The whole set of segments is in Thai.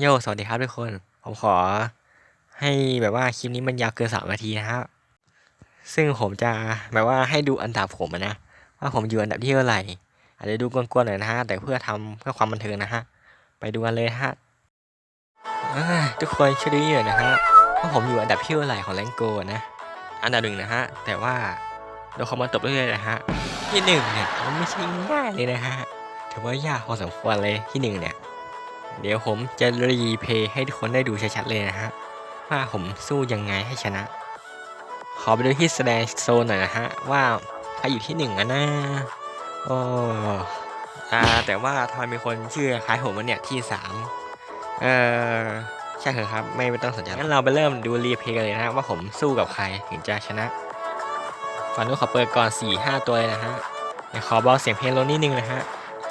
โยสวัสดีครับทุกคน ผมขอให้แบบว่าคลิปนี้มันยาวเกินสามนาทีนะครับ ซึ่งผมจะแบบว่าให้ดูอันดับผมนะ ว่าผมอยู่อันดับที่เท่าไหร่ อาจจะดูกวนๆหน่อยนะฮะ แต่เพื่อทำเพื่อความบันเทิงนะฮะ ไปดูกันเลยฮะทุกคนช่วยดูหน่อยนะฮะว่าผมอยู่อันดับที่เท่าไหร่ของแรงโกนะ อันดับหนึ่งนะฮะ แต่ว่าโดนเขามาตบเรื่อยๆนะฮะ ที่หนึ่งเนี่ยมันไม่ใช่ง่ายเลยนะฮะ ถือว่ายากพอสมควรเลยที่หนึ่งเนี่ย เดี๋ยวผมจะรีเพย์ให้ทุกคนได้ดูชัดๆเลยนะฮะว่าผมสู้ยังไงให้ชนะ ขอไปดูที่แสดงโซนหน่อยนะฮะว่าใครอยู่ที่หนึ่งอะนะโอ้อ่าแต่ว่าทำไมมีคนชื่อคล้ายผมวะเนี่ยที่สามเออใช่เหรอครับไม่ไม่ต้องสนใจงั้นเราไปเริ่มดูรีเพย์กันเลยนะฮะว่าผมสู้กับใครถึงจะชนะฟันนุขอเปิดก่อน4ี่ห้าตัวเลยนะฮะขอเบาเสียงเพลงลงนิดนึงนะฮะ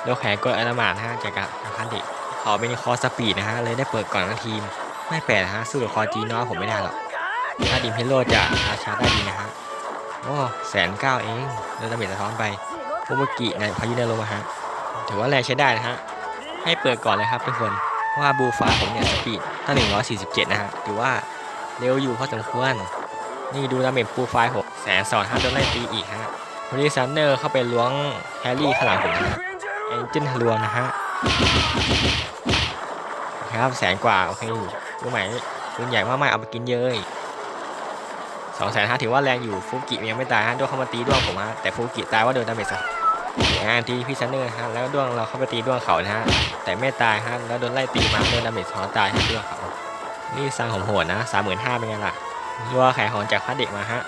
เดี๋ยวแขนกดอนามานะฮะจากการพันดิ ขอเป็นคอสปีดนะฮะเลยได้เปิดก่อนทั้งทีม ไม่แปลกนะฮะสู้กับคอจีน้อผมไม่ได้หรอกถ้าดิมเพโลจะอาชาได้ดีนะฮะโอ้แสนเก้าเองโดนดาเมจสะท้อนไปโอเมกิในพายุเนโรมาฮะถือว่าแรงใช้ได้นะฮะให้เปิดก่อนเลยครับทุกคนว่าบูฟ้าผมเนี่ยสปีดตั้ง147 นะฮะถือว่าเร็วอยู่พอสมควร นี่ดูดาเมจปูฟล์ผมแสนสองฮะโดนไล่ตีอีกฮะวันนี้ซันเนอร์เข้าไปล้วงแฮร์รี่ข้างหลังผมนะฮะเอ็นจินทะลวงนะฮะ ครับแสนกว่า โอเครู้ไหมปืนใหญ่มากๆเอาไปกินเยอะสองแสนห้าถือว่าแรงอยู่ฟูกิยังไม่ตายฮะด้วงเข้ามาตีด้วงผมฮะแต่ฟูกิตายว่าโดนดาเมจซะงานตีพี่ซันเนอร์ฮะแล้วด้วงเราเข้าไปตีด้วงเขานะฮะแต่ไม่ตายฮะแล้วโดนไล่ตีมาโดนดาเมจซ้อนตายฮะด้วงเขานี่สร้างผมโหดนะสามหมื่นห้าเป็นไงล่ะรัวไข่หอนจากพระเด็กมาฮะ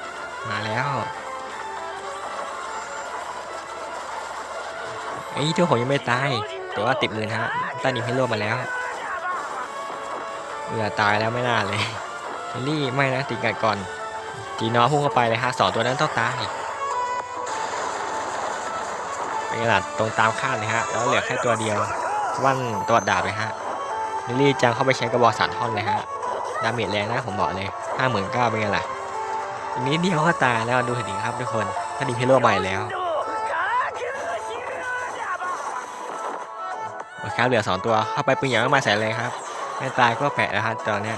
มาแล้วไอ้ยด้วงผมยังไม่ตาย แต่ว่าติดมือนะฮะต้านิมให้โลมาแล้วเหลือตายแล้วไม่น่าเลยเฮลลี่ไม่นะติดกันก่อนจีน้อพุ่งเข้าไปเลยฮะสองตัวนั้นต้องตายเป็นไงล่ะตรงตามคาดเลยฮะแล้วเหลือแค่ตัวเดียววันตัวดาบเลยฮะเฮลลี่จังเข้าไปใช้กระบอกสารท่อนเลยฮะดาเมจแรงนะผมบอกเลยห้าหมื่นเก้าเป็นไงล่ะอีกนิดเดียวก็ตายแล้วดูเห็นดีครับทุกคนถ้าดีเพโลใหม่แล้ว คครับเหลือสองตัวเข้าไปปืนใหญ่ก็มาใส่เลยครับไม่ตายก็แปะแล้วฮะตอนนี้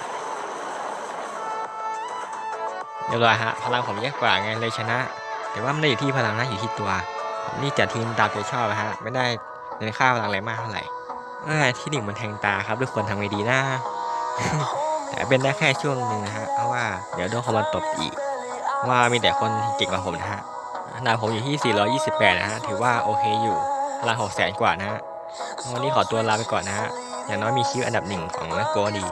เรียบร้อยฮะพลังผมเยอะกว่าไงเลยชนะ แต่ว่าไม่ได้อยู่ที่พลังนะอยู่ที่ตัวผมนี่จัดทีมตามใจชอบนะฮะไม่ได้เน้นค่าพลังอะไรมากเท่าไหร่ที่หนึ่งมันแทงตาครับทุกคนทำไงดีนะแต่เป็นได้แค่ช่วงหนึ่งนะฮะเพราะว่าเดี๋ยวโดนเขามาตบอีก ว่ามีแต่คนเก่งกว่าผมนะฮะนดับผมอยู่ที่ 428 นะฮะถือว่าโอเคอยู่พลัง600แสนกว่านะฮะ วันนี้ขอตัวลาไปก่อนนะฮะ อย่างน้อยมีคิวอันดับหนึ่งของนักโกดี